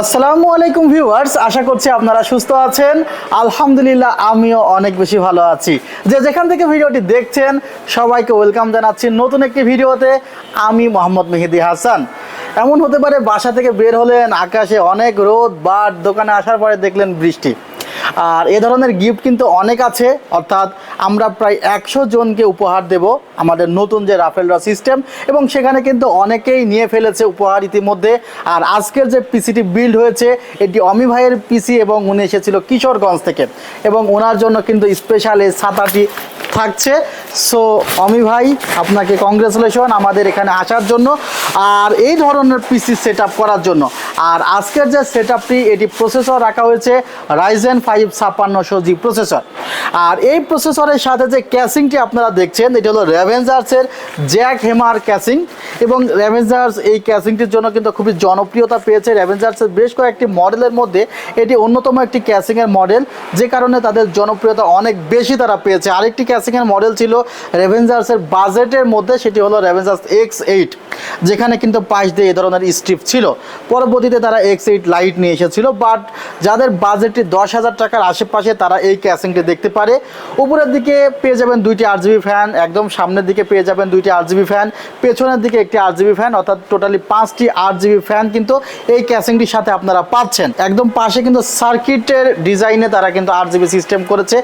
আসসালামু আলাইকুম ভিউয়ার্স, আশা করছি আপনারা সুস্থ আছেন। আলহামদুলিল্লাহ, আমিও অনেক বেশি ভালো আছি। যে যেখান থেকে ভিডিওটি দেখছেন, সবাইকে ওয়েলকাম জানাচ্ছি নতুন একটি ভিডিওতে। আমি মোহাম্মদ মেহেদি হাসান। এমন হতে পারে বাসা থেকে বের হলেন, আকাশে অনেক রোদ, বাট দোকানে আসার পরে দেখলেন বৃষ্টি। আর এ ধরনের গিফট কিন্তু অনেক আছে। অর্থাৎ আমরা প্রায় একশো জনকে উপহার দেব আমাদের নতুন যে রাফেল ড্র সিস্টেম এবং সেখানে কিন্তু অনেকেই নিয়ে ফেলেছে উপহার ইতিমধ্যে। আর আজকের যে পিসিটি বিল্ড হয়েছে, এটি অমি ভাইয়ের পিসি এবং উনি এসেছিল কিশোরগঞ্জ থেকে। এবং ওনার জন্য কিন্তু স্পেশাল এই ছাতাটি থাকছে। সো অমি ভাই আপনাকে কংগ্রেচুলেশন আমাদের এখানে আসার জন্য আর এই ধরনের পিসি সেট করার জন্য আর আজকের যে সেট এটি প্রসেসর রাখা হয়েছে রাইজেন ফাইভ ছাপ্পান্নশো জি প্রসেসর আর এই প্রসেসরের সাথে যে ক্যাসিংটি আপনারা দেখছেন এটি হলো র্যাভেঞ্জার্সের জ্যাক হেমার ক্যাসিং এবং র্যাভেঞ্জার্স এই ক্যাসিংটির জন্য কিন্তু খুবই জনপ্রিয়তা পেয়েছে র্যাভেঞ্জার্সের বেশ কয়েকটি মডেলের মধ্যে এটি অন্যতম একটি ক্যাসিংয়ের মডেল যে কারণে তাদের জনপ্রিয়তা অনেক বেশি তারা পেয়েছে আরেকটি ক্যাসিংয়ের মডেল ছিল রেভেঞ্জার্সের বাজেটের মধ্যে সেটি হলো রেভেঞ্জার্স এক্স এইট যেখানে কিন্তু পাশ দিয়ে এ ধরনের স্ট্রিপ ছিল। পরবর্তীতে তারা এক্স এইট লাইট নিয়ে এসেছিল বাট যাদের বাজেটটি দশ হাজার টাকার আশেপাশে তারা এই ক্যাসিংটি দেখতে পারে। উপরের দিকে পেয়ে যাবেন দুইটি আর জিবি ফ্যান একদম সামনের দিকে পেয়ে যাবেন দুইটি আর জিবি ফ্যান পেছনের দিকে একটি আর জিবি ফ্যান অর্থাৎ টোটালি পাঁচটি আট জিবি ফ্যান কিন্তু এই ক্যাসিংটির সাথে আপনারা পাচ্ছেন। একদম পাশে কিন্তু সার্কিটের ডিজাইনে তারা কিন্তু আট জিবি সিস্টেম করেছে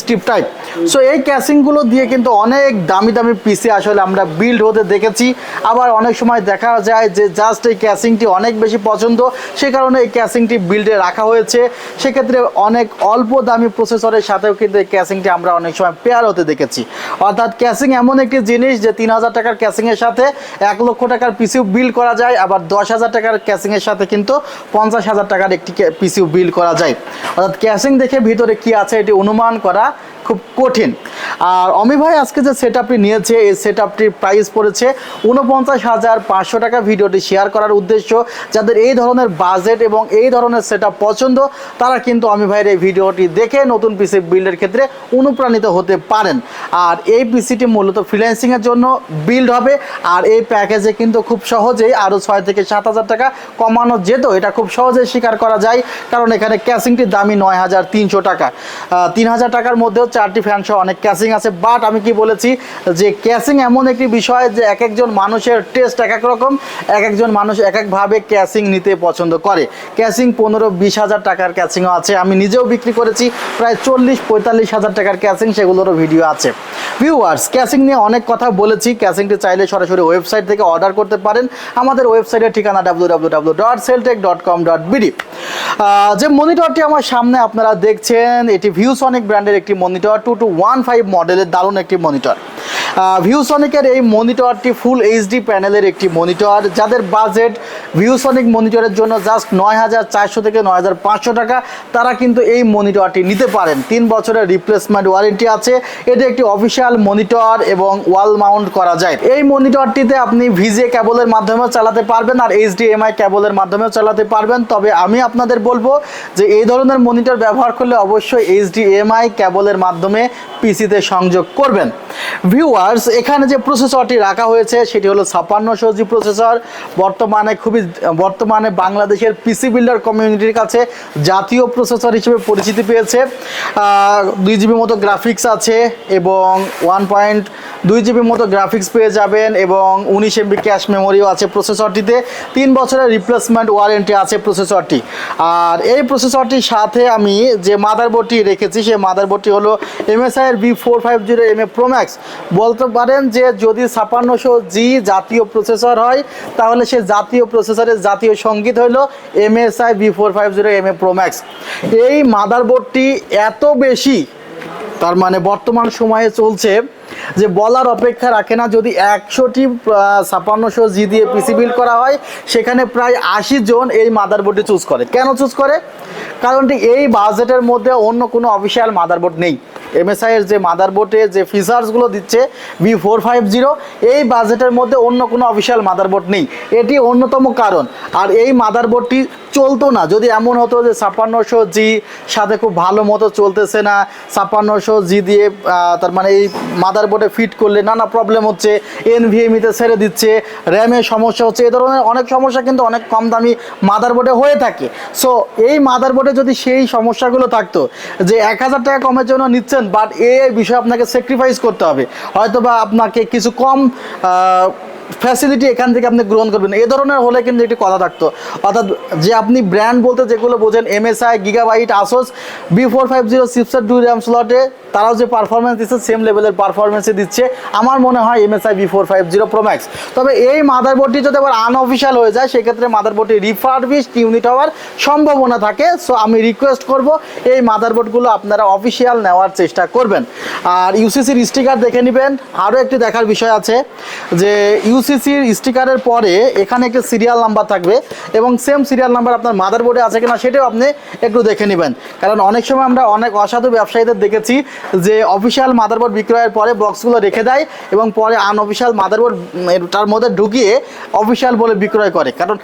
স্ট্রিপ টাইপ সো এই ক্যাসিংগুলো দিয়ে কিন্তু অনেক দামি দামি পিসি আসলে আমরা বিল্ড হতে দেখেছি। আবার অনেক সময় দেখা যায় যে জাস্ট এই ক্যাসিংটি অনেক বেশি পছন্দ, সে কারণে এই ক্যাসিংটি বিল্ডে রাখা হয়েছে। সেক্ষেত্রে অনেক অল্প দামি প্রসেসরের সাথেও কিন্তু এই ক্যাসিংটি আমরা অনেক সময় পেয়ার হতে দেখেছি। অর্থাৎ ক্যাসিং এমন একটি জিনিস যে তিন হাজার টাকার ক্যাসিংয়ের সাথে এক লক্ষ টাকার পিসিউ বিল্ড করা যায়, আবার দশ হাজার টাকার ক্যাসিংয়ের সাথে কিন্তু পঞ্চাশ হাজার টাকার একটি পিসিউ বিল্ড করা যায়। অর্থাৎ ক্যাসিং দেখে ভিতরে কি আছে এটি অনুমান করা খুব কঠিন। আর অমি ভাই আজকে যে সেট আপটি নিয়েছে, এই সেট আপটির প্রাইস পড়েছে উনপঞ্চাশ হাজার পাঁচশো টাকা। ভিডিওটি শেয়ার করার উদ্দেশ্য, যাদের এই ধরনের বাজেট এবং এই ধরনের সেট পছন্দ, তারা কিন্তু অমি ভাইয়ের এই ভিডিওটি দেখে নতুন পিসি বিল্ডের ক্ষেত্রে অনুপ্রাণিত হতে পারেন। আর এই পিসিটি মূলত ফ্রিল্যান্সিংয়ের জন্য বিল্ড হবে। আর এই প্যাকেজে কিন্তু খুব সহজেই আরও ছয় থেকে সাত হাজার টাকা কমানো যেত। এটা খুব সহজেই স্বীকার করা যায়, কারণ এখানে ক্যাসিংটির দামই নয় হাজার তিনশো টাকা। তিন হাজার টাকার মধ্যেও চারটি ফ্যান সহ অনেক ক্যাসিং আছে। বাট আমি কি বলেছি যে ক্যাসিং এমন একটি বিষয় যে এক একজন মানুষের টেস্ট এক এক রকম, এক একজন মানুষ এক একভাবে ক্যাসিং নিতে পছন্দ করে। ক্যাসিং পনেরো বিশ হাজার টাকার ক্যাসিংও আছে। আমি নিজেও বিক্রি করেছি, প্রায় চল্লিশ পঁয়তাল্লিশ হাজার টাকার ক্যাসিং সেগুলোরও ভিডিও আছে। ভিউয়ার্স ক্যাসিং নিয়ে অনেক কথা বলেছি। ক্যাসিংটি চাইলে সরাসরি ওয়েবসাইট থেকে অর্ডার করতে পারেন। আমাদের ওয়েবসাইটের ঠিকানা ডাব্লু যে মনিটরটি আমার সামনে আপনারা দেখছেন, এটি ভিউসনিক ব্র্যান্ডের একটি monitor two two one five মডেলের দারুণ একটি মনিটর ভিউসনিকের এই মনিটরটি ফুল এইচডি প্যানেলের একটি মনিটর যাদের বাজেট ভিউসনিক মনিটরের জন্য জাস্ট নয় হাজার চারশো থেকে নয় হাজার পাঁচশো টাকা, তারা কিন্তু এই মনিটরটি নিতে পারেন। তিন বছরের রিপ্লেসমেন্ট ওয়ারেন্টি আছে। এটি একটি অফিসিয়াল মনিটর এবং ওয়াল মাউন্ট করা যায়। এই মনিটরটিতে আপনি ভিজে কেবলের মাধ্যমেও চালাতে পারবেন আর এইচডিএমআই কেবলের মাধ্যমেও চালাতে পারবেন। তবে আমি আপনাদের বলব যে এই ধরনের মনিটর ব্যবহার করলে অবশ্যই এইচডিএমআই কেবলের মাধ্যমে পিসিতে সংযোগ করবেন। ভিউয়ার্স এখানে যে প্রসেসরটি রাখা হয়েছে, সেটি হলো ছাপ্পান্নশো জি প্রসেসর বর্তমানে খুবই, বর্তমানে বাংলাদেশের পিসি বিল্ডার কমিউনিটির কাছে জাতীয় প্রসেসর হিসেবে পরিচিতি পেয়েছে। দুই জিবি মতো গ্রাফিক্স আছে এবং ওয়ান পয়েন্ট দুই জিবির মতো গ্রাফিক্স পেয়ে যাবেন এবং উনিশ এমবি ক্যাশ মেমোরিও আছে প্রসেসরটিতে তিন বছরের রিপ্লেসমেন্ট ওয়ারেন্টি আছে প্রসেসরটি আর এই প্রসেসরটির সাথে আমি যে মাদারবোর্ডটি রেখেছি, সেই মাদারবোর্ডটি হলো এমএসআই এর B four five zero M A pro max বলতে পারেন যে যদি ছাপান্নশো জি জাতীয় প্রসেসর হয়, তাহলে সে জাতীয় প্রসেসরের জাতীয় সংগীত হলো MSI B four five zero M A pro max এই মাদারবোর্ডটি এত বেশি তার মানে বর্তমান সময়ে চলছে যে বলার অপেক্ষা রাখে না। যদি একশোটি ছাপান্নশো জি দিয়ে পিসি বিল্ড করা হয়, সেখানে প্রায় আশি জন এই মাদারবোর্ডটি চুজ করে। কেন চুজ করে? কারণটি এই বাজেটের মধ্যে অন্য কোনো অফিসিয়াল মাদারবোর্ড নেই। এমএসআই এর যে মাদারবোর্ডে যে ফিচার্সগুলো দিচ্ছে ভি ফোর ফাইভ জিরো এই বাজেটের মধ্যে অন্য কোনো অফিসিয়াল মাদারবোর্ড নেই। এটি অন্যতম কারণ। আর এই মাদারবোর্ডটি চলতো না। যদি এমন হতো যে ছাপ্পান্নশো জি সাথে খুব ভালো মতো চলতেছে না, ছাপ্পান্নশো জি দিয়ে তার মানে এই মাদার বোর্ডে ফিট করলে নানা প্রবলেম হচ্ছে এনভিএমিতে ছেড়ে দিচ্ছে র্যামের সমস্যা হচ্ছে এই ধরনের অনেক সমস্যা কিন্তু অনেক কম দামি মাদার বোর্ডে হয়ে থাকে। সো এই মাদারবোর্ডে যদি সেই সমস্যাগুলো থাকতো, যে এক হাজার টাকা কমের জন্য নিচ্ছেন বাট এই বিষয়ে আপনাকে স্যাক্রিফাইস করতে হবে। হয়তো বা আপনাকে কিছু কম ফ্যাসিলিটি এখান থেকে আপনি গ্রহণ করবেন। এ ধরনের হলে কিন্তু একটি কথা থাকতো। অর্থাৎ যে আপনি ব্র্যান্ড বলতে যেগুলো বোঝেন MSI Gigabyte Asus B four five zero six two RAM স্লটে তারাও যে পারফরমেন্স দিচ্ছে সেম লেভেলের পারফরমেন্সই দিচ্ছে। আমার মনে হয় MSI B four five zero pro max তবে এই মাদারবোর্ডটি যদি আবার আনঅফিসিয়াল হয়ে যায়, সেক্ষেত্রে মাদারবোর্ডটি রিফার্বিশ ইউনিট হওয়ার সম্ভাবনা থাকে। সো আমি রিকোয়েস্ট করব, এই মাদারবোর্ডগুলো আপনারা অফিসিয়াল নেওয়ার চেষ্টা করবেন। আর ইউসিসির স্টিকার দেখে নেবেন। আরও একটি দেখার বিষয় আছে যে ইউসিসির স্টিকারের পরে এখানে একটি সিরিয়াল নাম্বার থাকবে এবং সেম সিরিয়াল নাম্বার আপনার মাদারবোর্ডে আছে কিনা, সেটাও আপনি একটু দেখে নেবেন। কারণ অনেক সময় আমরা অনেক অসাধু ব্যবসায়ীদের দেখেছি যে অফিসিয়াল মাদারবোর্ড বিক্রয়ের পরে বক্সগুলো রেখে দেয় এবং পরে আনঅফিসিয়াল মাদারবোর্ড তার মধ্যে ঢুকিয়ে অফিসিয়াল বলে বিক্রয় করে। কারণ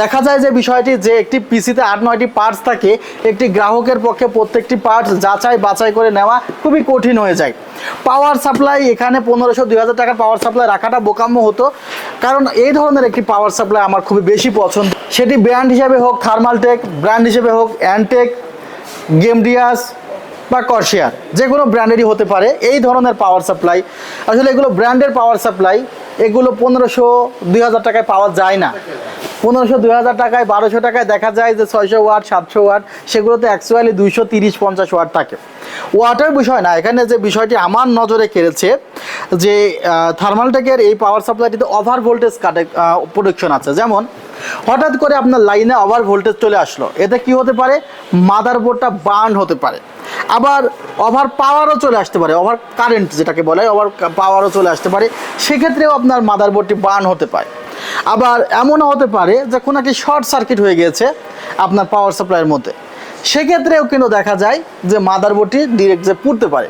দেখা যায় যে বিষয়টি যে একটি পিসিতে আট নয়টি পার্টস থাকে, একটি গ্রাহকের পক্ষে প্রত্যেকটি পার্টস যাচাই বাছাই করে নেওয়া খুবই কঠিন হয়ে যায়। পাওয়ার সাপ্লাই এখানে পনেরোশো, দুই হাজার টাকার পাওয়ার সাপ্লাই রাখাটা বোকাম্য হতো। কারণ, এই ধরনের একটি পাওয়ার সাপ্লাই আমার খুবই বেশি পছন্দ। সেটি ব্র্যান্ড হিসেবে হোক থার্মালটেক ব্র্যান্ড হিসেবে হোক অ্যান্টেক গেমডিয়াস বা কর্শিয়ার যে কোনো ব্র্যান্ডেরই হতে পারে, এই ধরনের পাওয়ার সাপ্লাই আসলে এগুলো ব্র্যান্ডের পাওয়ার সাপ্লাই এগুলো পনেরোশো দুই হাজার টাকায় পাওয়া যায় না। পনেরোশো দুই হাজার টাকায়, বারোশো টাকায় দেখা যায় যে ছয়শো ওয়াট, সাতশো ওয়াট, সেগুলোতে অ্যাকচুয়ালি দুইশো তিরিশ, পঞ্চাশ ওয়াট থাকে। ওয়াটার বিষয় না, এখানে যে বিষয়টি আমার নজরে কেড়েছে, যে থার্মালটেকের এই পাওয়ার সাপ্লাইটিতে ওভার ভোল্টেজ কাটে প্রোডাকশন আছে। যেমন, হঠাৎ করে আপনার লাইনে ওভার ভোল্টেজ চলে আসলো। এতে কি হতে পারে? মাদারবোর্ডটা বার্ন হতে পারে। আবার ওভার পাওয়ারও চলে আসতে পারে ওভার কারেন্ট যেটাকে বলে ওভার পাওয়ারও চলে আসতে পারে, সেক্ষেত্রেও আপনার মাদারবোর্ডটি বার্ন হতে পারে। আবার এমনও হতে পারে যে কোনো একটি শর্ট সার্কিট হয়ে গিয়েছে আপনার পাওয়ার সাপ্লাইয়ের মধ্যে। সেক্ষেত্রেও কিন্তু দেখা যায় যে মাদারবোর্ডটি ডিরেক্ট যে পুড়তে পারে।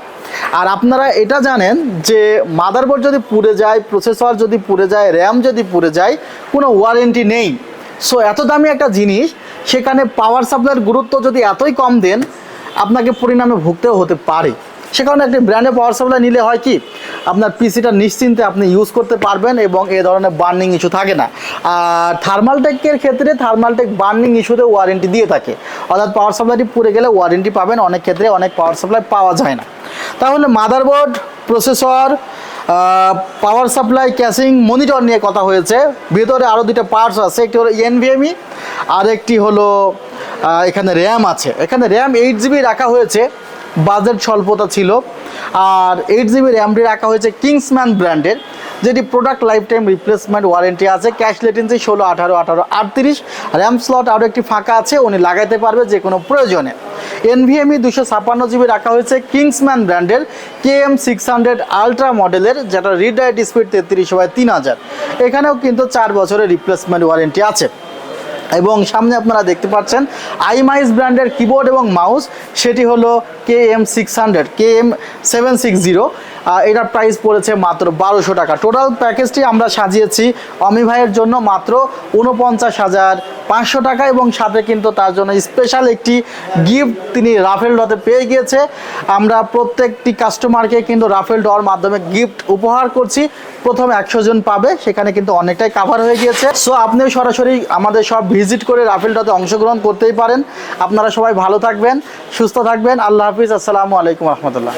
আর আপনারা এটা জানেন যে মাদারবোর্ড যদি পুড়ে যায় প্রসেসর যদি পুড়ে যায় র্যাম যদি পুড়ে যায়, কোনো ওয়ারেন্টি নেই। সো এত দামি একটা জিনিস, সেখানে পাওয়ার সাপ্লাইয়ের গুরুত্ব যদি এতই কম দেন আপনাকে পরিণামে ভুগতেও হতে পারে। সে কারণে একটি ব্র্যান্ডের পাওয়ার সাপ্লাই নিলে হয় কি, আপনার পিসিটা নিশ্চিন্তে আপনি ইউজ করতে পারবেন এবং এ ধরনের বার্নিং ইস্যু থাকে না। আর থার্মালটেকের ক্ষেত্রে থার্মালটেক বার্নিং ইস্যুতে ওয়ারেন্টি দিয়ে থাকে। অর্থাৎ পাওয়ার সাপ্লাইটি পুড়ে গেলে ওয়ারেন্টি পাবেন, অনেক ক্ষেত্রে অনেক পাওয়ার সাপ্লাই পাওয়া যায় না। তাহলে motherboard processor power supply casing monitor নিয়ে কথা হয়েছে। ভেতরে আরও দুটো পার্টস আছে, একটি হলো এনভিএমই আর একটি হলো এখানে র্যাম আছে। এখানে র্যাম এইট জিবি রাখা হয়েছে। বাজেট স্বল্পতা ছিল। আর এইট জিবি র্যামটি রাখা হয়েছে কিংসম্যান ব্র্যান্ডের যেটি product life time replacement warranty আছে। ক্যাশ লেটেন্সি ষোলো, আঠারো আঠারো, আটত্রিশ। র্যাম স্লট আরও একটি ফাঁকা আছে, উনি লাগাইতে পারবে যে কোনো প্রয়োজনে। এনভিএমই দুশো ছাপ্পান্ন জিবি রাখা হয়েছে কিংসম্যান ব্র্যান্ডের K M six hundred ultra মডেলের যেটা রিড রাইট স্পিড তেত্রিশ বাই তিন হাজার। এখানেও কিন্তু চার বছরের রিপ্লেসমেন্ট ওয়ারেন্টি আছে। এবং সামনে আপনারা দেখতে পাচ্ছেন আইমাইস ব্র্যান্ডের কিবোর্ড এবং মাউস, সেটি হলো K M six hundred K M seven six zero এটার প্রাইস পড়েছে মাত্র বারোশো টাকা। টোটাল প্যাকেজটি আমরা সাজিয়েছি অমি ভাইয়ের জন্য মাত্র উনপঞ্চাশ হাজার পাঁচশো টাকা এবং সাথে কিন্তু তার জন্য স্পেশাল একটি গিফট তিনি রাফেল ডতে পেয়ে গিয়েছে। আমরা প্রত্যেকটি কাস্টমারকে কিন্তু রাফেল ডর মাধ্যমে গিফট উপহার করছি। প্রথম একশো জন পাবে, সেখানে কিন্তু অনেকটাই কাভার হয়ে গিয়েছে। সো আপনিও সরাসরি আমাদের সব ভিজিট করে রাফেল ডতে অংশগ্রহণ করতেই পারেন। আপনারা সবাই ভালো থাকবেন, সুস্থ থাকবেন। আল্লাহ হাফিজ। আসসালামু আলাইকুম রহমতুল্লাহ।